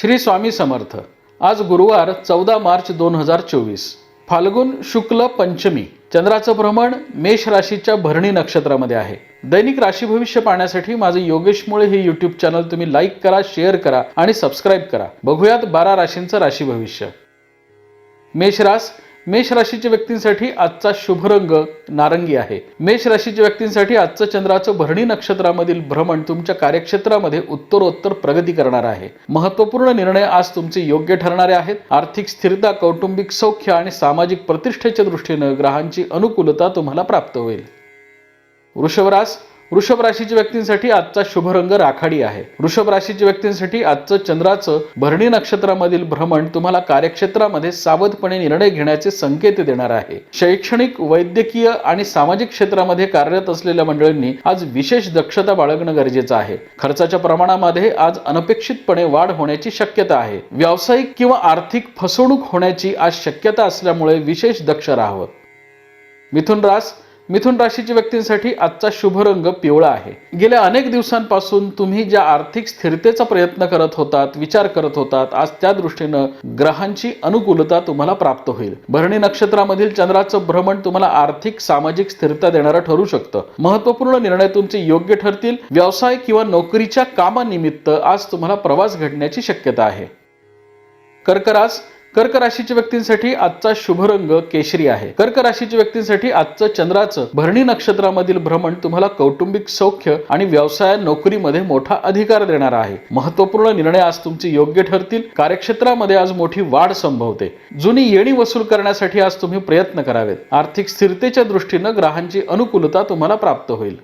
श्री स्वामी समर्थ. आज गुरुवार चौदा मार्च दोन हजार चोवीस. फाल्गुन शुक्ल पंचमी चंद्राचं भ्रमण मेष राशीच्या भरणी नक्षत्रामध्ये आहे. दैनिक राशी भविष्य पाहण्यासाठी माझे योगेश मुळे हे युट्यूब चॅनल तुम्ही लाईक करा शेअर करा आणि सबस्क्राईब करा. बघूयात बारा राशींचं राशी भविष्य. मेष रास मेष राशीच्या व्यक्तींसाठी आजचा शुभ रंग नारंगी आहे. मेष राशीच्या व्यक्तींसाठी आजचं चंद्राचं भरणी नक्षत्रामधील भ्रमण तुमच्या कार्यक्षेत्रामध्ये उत्तरोत्तर प्रगती करणार आहे. महत्त्वपूर्ण निर्णय आज तुमचे योग्य ठरणारे आहेत. आर्थिक स्थिरता कौटुंबिक सौख्य आणि सामाजिक प्रतिष्ठेच्या दृष्टीनं ग्रहांची अनुकूलता तुम्हाला प्राप्त होईल. वृषभ वृषभ राशीच्या व्यक्तींसाठी आजचा शुभ रंग राखाडी आहे. वृषभ राशीच्या व्यक्तींसाठी आजचं चंद्राचं भरणी नक्षत्रामधील भ्रमण तुम्हाला कार्यक्षेत्रामध्ये सावधपणे निर्णय घेण्याचे संकेत देणार आहे. शैक्षणिक वैद्यकीय आणि सामाजिक क्षेत्रामध्ये कार्यरत असलेल्या मंडळींनी आज विशेष दक्षता बाळगणं गरजेचं आहे. खर्चाच्या प्रमाणामध्ये आज अनपेक्षितपणे वाढ होण्याची शक्यता आहे. व्यावसायिक किंवा आर्थिक फसवणूक होण्याची आज शक्यता असल्यामुळे विशेष दक्ष राहावं. मिथुन रास मिथुन राशीच्या व्यक्तींसाठी आजचा शुभ रंग पिवळा आहे. गेल्या अनेक दिवसांपासून तुम्ही ज्या आर्थिक स्थिरतेचा प्रयत्न करत होतात विचार करत होतात आज त्या दृष्टीनं ग्रहांची अनुकूलता तुम्हाला प्राप्त होईल. भरणी नक्षत्रामधील चंद्राचं भ्रमण तुम्हाला आर्थिक सामाजिक स्थिरता देणारं ठरू शकतं. महत्त्वपूर्ण निर्णय तुमचे योग्य ठरतील. व्यवसाय किंवा नोकरीच्या कामानिमित्त आज तुम्हाला प्रवास घडण्याची शक्यता आहे. कर्करास कर्क राशीच्या व्यक्तींसाठी आजचा शुभ रंग केशरी आहे. कर्क राशीच्या व्यक्तींसाठी आजचं चंद्राचं भरणी नक्षत्रामधील भ्रमण तुम्हाला कौटुंबिक सौख्य आणि व्यवसाय नोकरीमध्ये मोठा अधिकार देणार आहे. महत्त्वपूर्ण निर्णय आज तुमचे योग्य ठरतील. कार्यक्षेत्रामध्ये आज मोठी वाढ संभवते. जुनी येणी वसूल करण्यासाठी आज तुम्ही प्रयत्न करावेत. आर्थिक स्थिरतेच्या दृष्टीनं ग्रहांची अनुकूलता तुम्हाला प्राप्त होईल.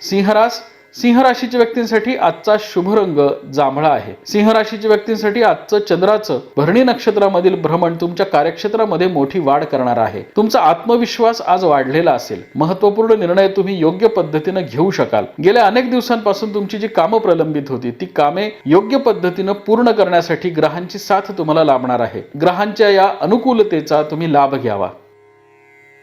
सिंहरास सिंह राशीच्या व्यक्तींसाठी आजचा शुभ रंग जांभळा आहे. सिंह राशीच्या व्यक्तींसाठी आजचं चंद्राचं भरणी नक्षत्रामधील भ्रमण तुमच्या कार्यक्षेत्रामध्ये मोठी वाढ करणार आहे. तुमचा आत्मविश्वास आज वाढलेला असेल. महत्त्वपूर्ण निर्णय तुम्ही योग्य पद्धतीनं घेऊ शकाल. गेल्या अनेक दिवसांपासून तुमची जी कामं प्रलंबित होती ती कामे योग्य पद्धतीनं पूर्ण करण्यासाठी ग्रहांची साथ तुम्हाला लाभणार आहे. ग्रहांच्या या अनुकूलतेचा तुम्ही लाभ घ्यावा.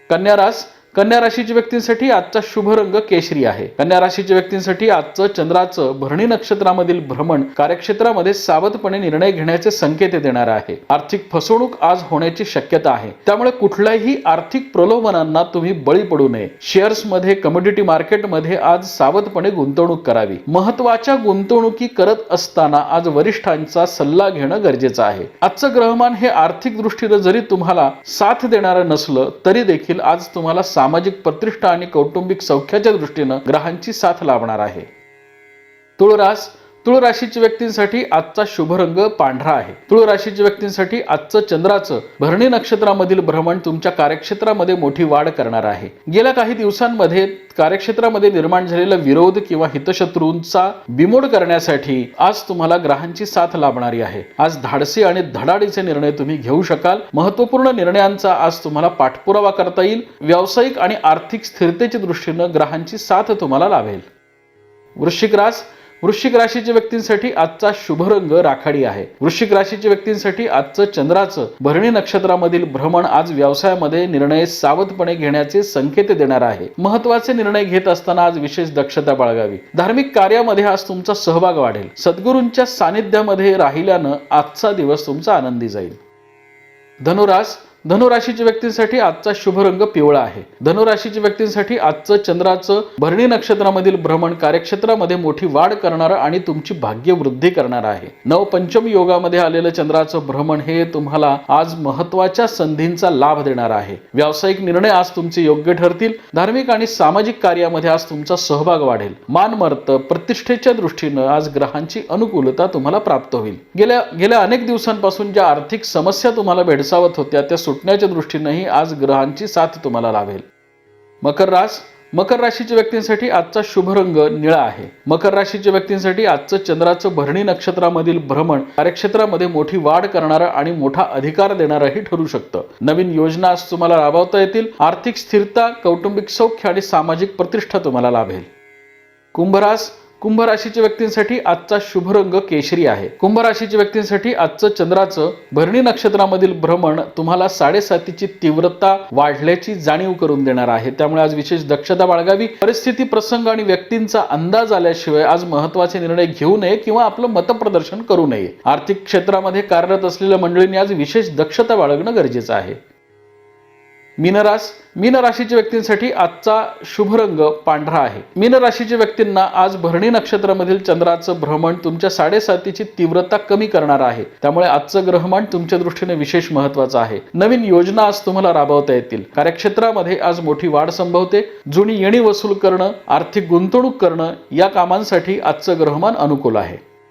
कन्यारास कन्या राशीच्या व्यक्तींसाठी आजचा शुभ रंग केशरी आहे. कन्या राशीच्या व्यक्तींसाठी आजचं चंद्राचं भरणी नक्षत्रामधील भ्रमण कार्यक्षेत्रामध्ये सावधपणे निर्णय घेण्याचे संकेत देणार आहे. आर्थिक फसवणूक आज होण्याची शक्यता आहे. त्यामुळे कुठल्याही आर्थिक प्रलोभनांना तुम्ही बळी पडू नये. शेअर्समध्ये कमोडिटी मार्केटमध्ये आज सावधपणे गुंतवणूक करावी. महत्त्वाच्या गुंतवणुकी करत असताना आज वरिष्ठांचा सल्ला घेणं गरजेचं आहे. आजचं ग्रहमान हे आर्थिक दृष्टीनं जरी तुम्हाला साथ देणारं नसलं तरी देखील आज तुम्हाला सामाजिक प्रतिष्ठा आणि कौटुंबिक सौख्याच्या दृष्टीनं ग्रहांची साथ लाभणार आहे. तुळ रास तुळ राशीच्या व्यक्तींसाठी आजचा शुभ रंग पांढरा आहे. तुळ राशीच्या व्यक्तींसाठी आजचं चंद्राचं भरणी नक्षत्रामधील भ्रमण तुमच्या कार्यक्षेत्रामध्ये मोठी वाढ करणार आहे. गेल्या काही दिवसांमध्ये कार्यक्षेत्रामध्ये निर्माण झालेला विरोध किंवा हितशत्रूंचा बिमोड करण्यासाठी आज तुम्हाला ग्रहांची साथ लाभणारी आहे. आज धाडसी आणि धडाडीचे निर्णय तुम्ही घेऊ शकाल. महत्त्वपूर्ण निर्णयांचा आज तुम्हाला पाठपुरावा करता येईल. व्यावसायिक आणि आर्थिक स्थिरतेच्या दृष्टीनं ग्रहांची साथ तुम्हाला लाभेल. वृश्चिक रास वृश्चिक राशीच्या व्यक्तींसाठी आजचा शुभ रंग राखाडी आहे. वृश्चिक राशीच्या व्यक्तींसाठी आजचं चंद्राचं भरणी नक्षत्रामधील भ्रमण आज व्यवसायामध्ये निर्णय सावधपणे घेण्याचे संकेत देणार आहे. महत्त्वाचे निर्णय घेत असताना आज विशेष दक्षता बाळगावी. धार्मिक कार्यामध्ये आज तुमचा सहभाग वाढेल. सद्गुरूंच्या सानिध्यामध्ये राहिल्यानं आजचा दिवस तुमचा आनंदी जाईल. धनुरास धनुराशीच्या व्यक्तींसाठी आजचा शुभ रंग पिवळा आहे. धनुराशीच्या व्यक्तींसाठी आजचं चंद्राचं भरणी नक्षत्रामधील भ्रमण कार्यक्षेत्रामध्ये मोठी वाढ करणारं आणि तुमची भाग्य वृद्धी करणार आहे. नवपंचम योगामध्ये आलेलं चंद्राचं भ्रमण हे तुम्हाला आज महत्त्वाच्या संधींचा लाभ देणार आहे. व्यावसायिक निर्णय आज तुमचे योग्य ठरतील. धार्मिक आणि सामाजिक कार्यामध्ये आज तुमचा सहभाग वाढेल. मानमर्त प्रतिष्ठेच्या दृष्टीनं आज ग्रहांची अनुकूलता तुम्हाला प्राप्त होईल. गेल्या गेल्या अनेक दिवसांपासून ज्या आर्थिक समस्या तुम्हाला भेडसावत होत्या त्या सुटण्याच्या दृष्टीनंही आज ग्रहांची साथ तुम्हाला लाभेल मकर रास मकर राशीच्या व्यक्तींसाठी आजचा शुभ रंग निळा आहे. मकर राशीच्या व्यक्तींसाठी आजचं चंद्राचं भरणी नक्षत्रामधील भ्रमण कार्यक्षेत्रामध्ये मोठी वाढ करणारं आणि मोठा अधिकार देणारंही ठरू शकतं. नवीन योजना आज तुम्हाला राबवता येतील. आर्थिक स्थिरता कौटुंबिक सौख्य आणि सामाजिक प्रतिष्ठा तुम्हाला लाभेल. कुंभरास कुंभ राशीच्या व्यक्तींसाठी आजचा शुभ रंग केशरी आहे. कुंभ राशीच्या व्यक्तींसाठी आजचं चंद्राचं भरणी नक्षत्रामधील भ्रमण तुम्हाला साडेसातीची तीव्रता वाढल्याची जाणीव करून देणार आहे. त्यामुळे आज विशेष दक्षता बाळगावी. परिस्थिती प्रसंग आणि व्यक्तींचा अंदाज आल्याशिवाय आज महत्त्वाचे निर्णय घेऊ नये किंवा आपलं मतप्रदर्शन करू नये. आर्थिक क्षेत्रामध्ये कार्यरत असलेल्या मंडळींनी आज विशेष दक्षता बाळगणं गरजेचं आहे. मीनरास मीन राशीच्या व्यक्तींसाठी आजचा शुभ रंग पांढरा आहे. मीन राशीच्या व्यक्तींना आज भरणी नक्षत्रामधील चंद्राचं भ्रमण तुमच्या साडेसातीची तीव्रता कमी करणार आहे. त्यामुळे आजचं ग्रहमान तुमच्या दृष्टीने विशेष महत्वाचं आहे. नवीन योजना आज तुम्हाला राबवता येतील. कार्यक्षेत्रामध्ये आज मोठी वाढ संभवते. जुनी येणी वसूल करणं आर्थिक गुंतवणूक करणं या कामांसाठी आजचं ग्रहमान अनुकूल आहे.